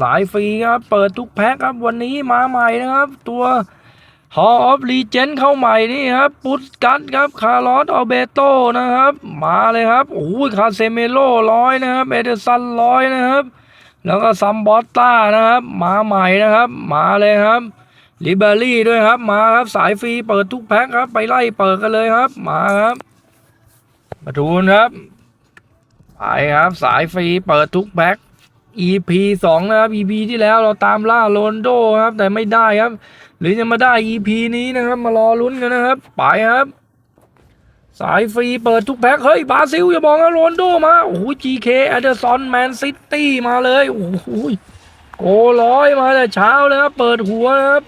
สายฟรีครับ เปิดทุกแพ็คครับวันนี้มาใหม่นะครับ ตัว Hall of Legend เข้าใหม่นี่ครับปุตกัตครับ คาร์ลอสอเบโตนะครับ มาเลยครับโอ้ยคาเซเมโลร้อยนะครับ เอเดซันร้อยนะครับ แล้วก็ซัมบอสต้านะครับ มาใหม่นะครับ มาเลยครับลิเบอรี่ด้วยครับ มาครับสายฟรีเปิดทุกแพ็คครับ ไปไล่เปิดกันเลยครับ มาครับ มาดูนะครับไปครับสายฟรีเปิดทุกแพ็ค EP สองนะครับ EP ที่แล้วเราตามล่าโรนโดครับ แต่ไม่ได้ครับ หรือจะมาได้ EP นี้นะครับ มารอลุ้นกันนะครับ ไปครับ สายฟรีเปิดทุกแพ็คเฮ้ยบราซิลอย่าบอกนะโรนโดมาโอ้โห GK แอเดอร์สันแมนซิตี้มาเลยโอ้โหโกร้อยมาแต่เช้าเลยครับเปิดหัวนะครับ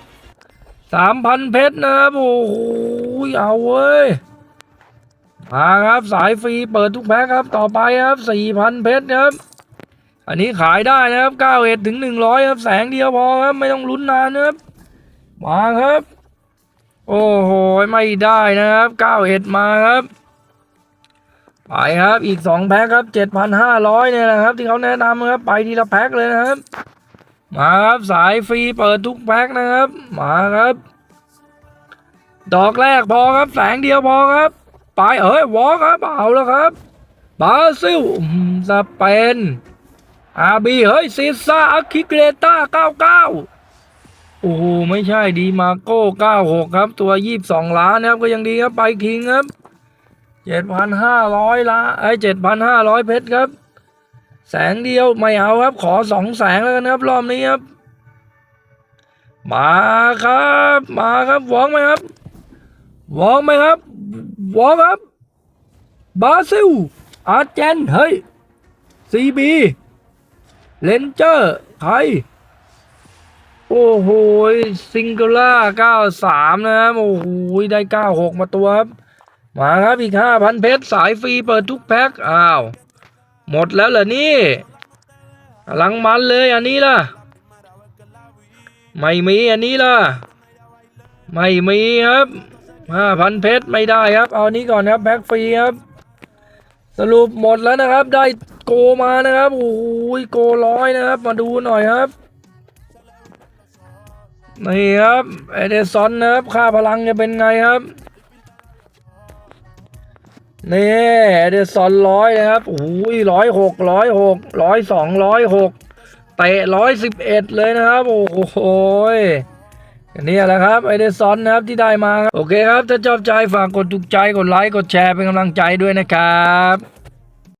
สามพันเพชรนะครับโอ้โหเอาเว้ยมาครับสายฟรีเปิดทุกแพ็คครับ ต่อไปครับสี่พันเพชรครับ อันนี้ขายได้นะครับเก้าเอ็ดถึงหนึ่งร้อยครับแสงเดียวพอครับไม่ต้องลุ้นนานนะครับมาครับ โอ้โหไม่ได้นะครับเก้าเอ็ดมาครับไปครับอีกสองแพ็คครับเจ็ดพันห้าร้อยเนี่ยนะครับ ที่เขาแนะนำครับไปทีละแพ็คเลยนะครับ มาครับสายฟรีเปิดทุกแพ็คนะครับ มาครับ ดอกแรกพอครับแสงเดียวพอครับ ไปเอ้ยวอลครับเอาแล้วครับบราซิลสเปน อาบีเฮ้ยซีซ่าอาคิเกรตา99โอ้โห ไม่ใช่ดีมาโก้96ครับ ตัว22ล้านนะครับ ก็ยังดีครับ ไปคิงครับ7,500ล้านไอ้7,500เพชรครับ แสงเดียวไม่เอาครับ ขอสองแสงแล้วกันครับรอบนี้ครับ มาครับ มาครับวองไหมครับวองไหมครับวองครับบราซิลอาร์เจนเฮ้ยซีบี เลนเจอร์ใคร โอ้โหซิงเกิล่า93นะครับโอ้โหได้96มาตัวครับ มาครับอีก5,000เพชรสายฟรีเปิดทุกแพ็คอ้าว หมดแล้วเหรอนี่กำลังมันเลยอันนี้ล่ะ ไม่มีอันนี้ล่ะ ไม่มีครับห้าพันเพชรไม่ได้ครับ เอานี้ก่อนครับแบ็กฟรีครับ สรุปหมดแล้วนะครับ ได้โกมานะครับโอ้โหโกร้อยนะครับ มาดูหน่อยครับนี่ครับเอเดซอนนะครับค่าพลังจะเป็นไงครับนี่เอเดซอนร้อยนะครับโอ้ยร้อยหกร้อยหกร้อยสองร้อยหกเตะร้อยสิบเอ็ดเลยนะครับ โอ้โห อันนี้แหละครับไอเดซอนนะครับที่ได้มาครับโอเคครับถ้าชอบใจฝากกดถูกใจกดไลค์กดแชร์เป็นกำลังใจด้วยนะครับ